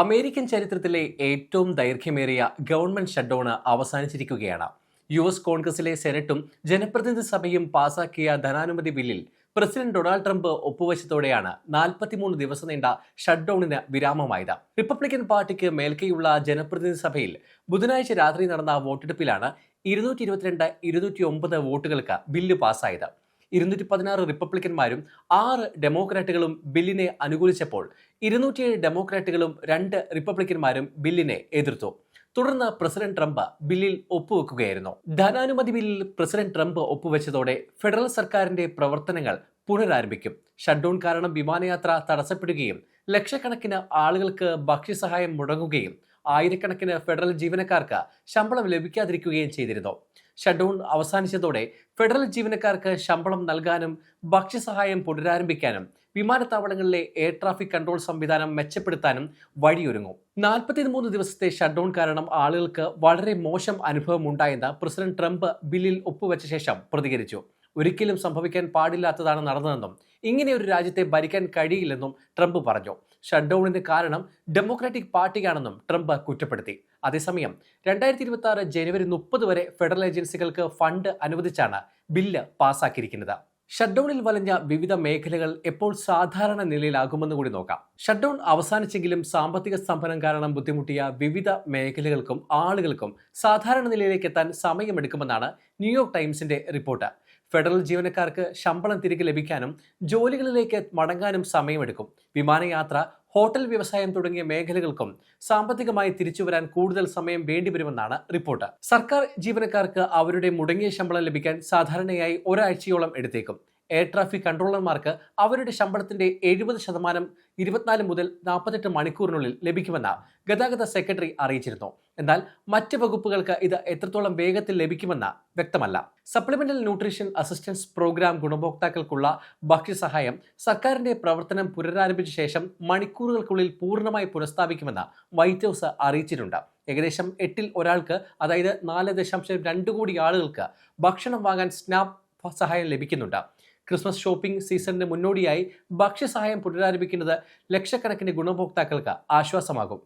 American ചരിത്രത്തിലെ ഏറ്റവും ദൈർഘ്യമേറിയ ഗവൺമെന്റ് ഷട്ട്ഡൌൺ അവസാനിച്ചിരിക്കുകയാണ്. യു എസ് കോൺഗ്രസിലെ സെനറ്റും ജനപ്രതിനിധി സഭയും പാസാക്കിയ ധനാനുമതി ബില്ലിൽ പ്രസിഡന്റ് ഡൊണാൾഡ് ട്രംപ് ഒപ്പുവെച്ചതോടെയാണ് നാൽപ്പത്തിമൂന്ന് ദിവസം നീണ്ട ഷട്ട്ഡൌണിന് വിരാമമായത്. റിപ്പബ്ലിക്കൻ പാർട്ടിക്ക് മേൽക്കൈയുള്ള ജനപ്രതിനിധി സഭയിൽ ബുധനാഴ്ച രാത്രി നടന്ന വോട്ടെടുപ്പിലാണ് ഇരുന്നൂറ്റി ഇരുപത്തിരണ്ട് ഇരുന്നൂറ്റി ഒമ്പത് വോട്ടുകൾക്ക് ബില്ല് പാസ്സായത് ഇരുന്നൂറ്റി പതിനാറ് റിപ്പബ്ലിക്കന്മാരും ആറ് ഡെമോക്രാറ്റുകളും ബില്ലിനെ അനുകൂലിച്ചപ്പോൾ ഇരുന്നൂറ്റിയേഴ് ഡെമോക്രാറ്റുകളും രണ്ട് റിപ്പബ്ലിക്കന്മാരും ബില്ലിനെ എതിർത്തു. തുടർന്ന് പ്രസിഡന്റ് ട്രംപ് ബില്ലിൽ ഒപ്പുവെക്കുകയായിരുന്നു. ധനാനുമതി ബില്ലിൽ പ്രസിഡന്റ് ട്രംപ് ഒപ്പുവെച്ചതോടെ ഫെഡറൽ സർക്കാരിന്റെ പ്രവർത്തനങ്ങൾ പുനരാരംഭിക്കും. ഷട്ട്ഡൌൺ കാരണം വിമാനയാത്ര തടസ്സപ്പെടുകയും ലക്ഷക്കണക്കിന് ആളുകൾക്ക് ഭക്ഷ്യസഹായം മുടങ്ങുകയും ആയിരക്കണക്കിന് ഫെഡറൽ ജീവനക്കാർക്ക് ശമ്പളം ലഭിക്കാതിരിക്കുകയും ചെയ്തിരുന്നു. ഷട്ട്ഡൌൺ അവസാനിച്ചതോടെ ഫെഡറൽ ജീവനക്കാർക്ക് ശമ്പളം നൽകാനും ഭക്ഷ്യസഹായം പുനരാരംഭിക്കാനും വിമാനത്താവളങ്ങളിലെ എയർ ട്രാഫിക് കൺട്രോൾ സംവിധാനം മെച്ചപ്പെടുത്താനും വഴിയൊരുങ്ങും. നാൽപ്പത്തിമൂന്ന് ദിവസത്തെ ഷട്ട്ഡൌൺ കാരണം ആളുകൾക്ക് വളരെ മോശം അനുഭവം ഉണ്ടായെന്ന് പ്രസിഡന്റ് ട്രംപ് ബില്ലിൽ ഒപ്പുവെച്ച ശേഷം പ്രതികരിച്ചു. ഒരിക്കലും സംഭവിക്കാൻ പാടില്ലാത്തതാണ് നടന്നതെന്നും ഇങ്ങനെ ഒരു രാജ്യത്തെ ഭരിക്കാൻ കഴിയില്ലെന്നും ട്രംപ് പറഞ്ഞു. ഷട്ട്ഡൌണിന് കാരണം ഡെമോക്രാറ്റിക് പാർട്ടിയാണെന്നും ട്രംപ് കുറ്റപ്പെടുത്തി. അതേസമയം രണ്ടായിരത്തി ഇരുപത്തി ആറ് ജനുവരി മുപ്പത് വരെ ഫെഡറൽ ഏജൻസികൾക്ക് ഫണ്ട് അനുവദിച്ചാണ് ബില്ല് പാസാക്കിയിരിക്കുന്നത്. ഷട്ട്ഡൌണിൽ വലഞ്ഞ വിവിധ മേഖലകൾ എപ്പോൾ സാധാരണ നിലയിലാകുമെന്ന് കൂടി നോക്കാം. ഷട്ട്ഡൌൺ അവസാനിച്ചെങ്കിലും സാമ്പത്തിക സ്തംഭനം കാരണം ബുദ്ധിമുട്ടിയ വിവിധ മേഖലകൾക്കും ആളുകൾക്കും സാധാരണ നിലയിലേക്ക് എത്താൻ സമയമെടുക്കുമെന്നാണ് ന്യൂയോർക്ക് ടൈംസിന്റെ റിപ്പോർട്ട്. ഫെഡറൽ ജീവനക്കാർക്ക് ശമ്പളം തിരികെ ലഭിക്കാനും ജോലികളിലേക്ക് മടങ്ങാനും സമയമെടുക്കും. വിമാനയാത്ര ഹോട്ടൽ വ്യവസായം തുടങ്ങിയ മേഖലകൾക്കും സാമ്പത്തികമായി തിരിച്ചുവരാൻ കൂടുതൽ സമയം വേണ്ടിവരുമെന്നാണ് റിപ്പോർട്ട്. സർക്കാർ ജീവനക്കാർക്ക് അവരുടെ മുടങ്ങിയ ശമ്പളം ലഭിക്കാൻ സാധാരണയായി ഒരാഴ്ചയോളം എടുത്തേക്കും. എയർ ട്രാഫിക് കൺട്രോളർമാർക്ക് അവരുടെ ശമ്പളത്തിന്റെ എഴുപത് ശതമാനം ഇരുപത്തിനാല് മുതൽ നാൽപ്പത്തെട്ട് മണിക്കൂറിനുള്ളിൽ ലഭിക്കുമെന്ന് ഗതാഗത സെക്രട്ടറി അറിയിച്ചിരുന്നു. എന്നാൽ മറ്റ് വകുപ്പുകൾക്ക് ഇത് എത്രത്തോളം വേഗത്തിൽ ലഭിക്കുമെന്ന് വ്യക്തമല്ല. സപ്ലിമെന്റൽ ന്യൂട്രീഷൻ അസിസ്റ്റൻസ് പ്രോഗ്രാം ഗുണഭോക്താക്കൾക്കുള്ള ഭക്ഷ്യസഹായം സർക്കാരിന്റെ പ്രവർത്തനം പുനരാരംഭിച്ച ശേഷം മണിക്കൂറുകൾക്കുള്ളിൽ പൂർണമായി പുനഃസ്ഥാപിക്കുമെന്ന് വൈറ്റ് ഹൗസ് അറിയിച്ചിട്ടുണ്ട്. ഏകദേശം എട്ടിൽ ഒരാൾക്ക് അതായത് നാല് ദശാംശം രണ്ട് കോടി ആളുകൾക്ക് ഭക്ഷണം വാങ്ങാൻ സ്നാപ് സഹായം ലഭിക്കുന്നുണ്ട്. ക്രിസ്മസ് ഷോപ്പിംഗ് സീസണിന് മുന്നോടിയായി ഭക്ഷ്യസഹായം പുനരാരംഭിക്കുന്നത് ലക്ഷക്കണക്കിന് ഗുണഭോക്താക്കൾക്ക് ആശ്വാസമാകും.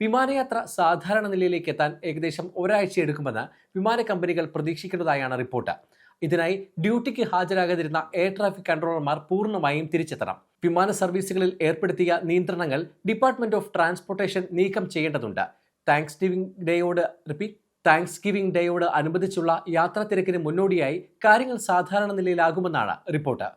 വിമാനയാത്ര സാധാരണ നിലയിലേക്ക് എത്താൻ ഏകദേശം ഒരാഴ്ച എടുക്കുമെന്ന് വിമാന കമ്പനികൾ പ്രതീക്ഷിക്കുന്നതായാണ് റിപ്പോർട്ട്. ഇതിനായി ഡ്യൂട്ടിക്ക് ഹാജരാകാതിരുന്ന എയർ ട്രാഫിക് കൺട്രോളർമാർ പൂർണമായും തിരിച്ചെത്തണം. വിമാന സർവീസുകളിൽ ഏർപ്പെടുത്തിയ നിയന്ത്രണങ്ങൾ ഡിപ്പാർട്ട്മെന്റ് ഓഫ് ട്രാൻസ്പോർട്ടേഷൻ നീക്കം ചെയ്യേണ്ടതുണ്ട്. താങ്ക്സ് ഗിവിംഗ് ഡേയോട് റിപ്പീറ്റ്. താങ്ക്സ് ഗിവിംഗ് ഡേയോട് അനുബന്ധിച്ചുള്ള യാത്രാ തിരക്കിന് മുന്നോടിയായി കാര്യങ്ങൾ സാധാരണ നിലയിലാകുമെന്നാണ് റിപ്പോർട്ട്.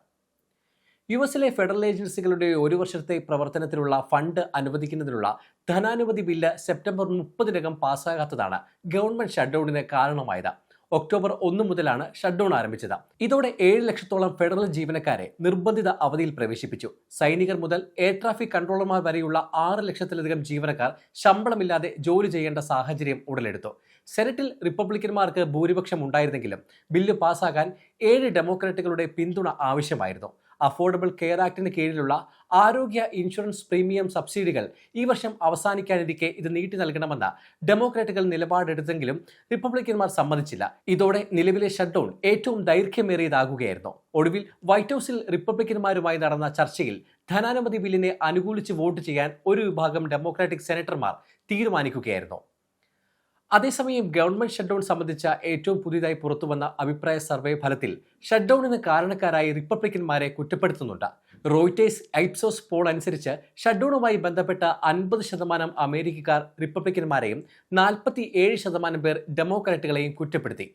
യു എസിലെ ഫെഡറൽ ഏജൻസികളുടെ ഒരു വർഷത്തെ പ്രവർത്തനത്തിനുള്ള ഫണ്ട് അനുവദിക്കുന്നതിനുള്ള ധനാനുമതി ബില്ല് സെപ്റ്റംബർ മുപ്പതിനകം പാസ്സാകാത്തതാണ് ഗവൺമെന്റ് ഷട്ട്ഡൌണിന് കാരണമായത്. ഒക്ടോബർ ഒന്ന് മുതലാണ് ഷട്ട്ഡൌൺ ആരംഭിച്ചത്. ഇതോടെ ഏഴ് ലക്ഷത്തോളം ഫെഡറൽ ജീവനക്കാരെ നിർബന്ധിത അവധിയിൽ പ്രവേശിപ്പിച്ചു. സൈനികർ മുതൽ എയർ ട്രാഫിക് കൺട്രോളർമാർ വരെയുള്ള ആറ് ലക്ഷത്തിലധികം ജീവനക്കാർ ശമ്പളമില്ലാതെ ജോലി ചെയ്യേണ്ട സാഹചര്യം ഉടലെടുത്തു. സെനറ്റിൽ റിപ്പബ്ലിക്കന്മാർക്ക് ഭൂരിപക്ഷം ഉണ്ടായിരുന്നെങ്കിലും ബില്ല് പാസ്സാകാൻ ഏഴ് ഡെമോക്രാറ്റുകളുടെ പിന്തുണ ആവശ്യമായിരുന്നു. അഫോർഡബിൾ കെയർ ആക്ടിന് കീഴിലുള്ള ആരോഗ്യ ഇൻഷുറൻസ് പ്രീമിയം സബ്സിഡികൾ ഈ വർഷം അവസാനിക്കാനിരിക്കെ ഇത് നീട്ടി നൽകണമെന്ന ഡെമോക്രാറ്റുകൾ നിലപാടെടുത്തെങ്കിലും റിപ്പബ്ലിക്കന്മാർ സമ്മതിച്ചില്ല. ഇതോടെ നിലവിലെ ഷട്ട്ഡൌൺ ഏറ്റവും ദൈർഘ്യമേറിയതാകുകയായിരുന്നു. ഒടുവിൽ വൈറ്റ് ഹൌസിൽ റിപ്പബ്ലിക്കന്മാരുമായി നടന്ന ചർച്ചയിൽ ധനാനുമതി ബില്ലിനെ അനുകൂലിച്ച് വോട്ട് ചെയ്യാൻ ഒരു വിഭാഗം ഡെമോക്രാറ്റിക് സെനറ്റർമാർ തീരുമാനിക്കുകയായിരുന്നു. അതേസമയം ഗവൺമെന്റ് ഷട്ട്ഡൌൺ സംബന്ധിച്ച ഏറ്റവും പുതിയതായി പുറത്തുവന്ന അഭിപ്രായ സർവേ ഫലത്തിൽ ഷട്ട്ഡൌണിന് കാരണക്കാരായി റിപ്പബ്ലിക്കന്മാരെ കുറ്റപ്പെടുത്തുന്നുണ്ട്. റോയിറ്റേഴ്സ് ഐപ്സോസ് പോൾ അനുസരിച്ച് ഷട്ട്ഡൌണുമായി ബന്ധപ്പെട്ട അൻപത് ശതമാനം അമേരിക്കക്കാർ റിപ്പബ്ലിക്കന്മാരെയും നാൽപ്പത്തി ഏഴ് ശതമാനം പേർ ഡെമോക്രാറ്റുകളെയും കുറ്റപ്പെടുത്തി.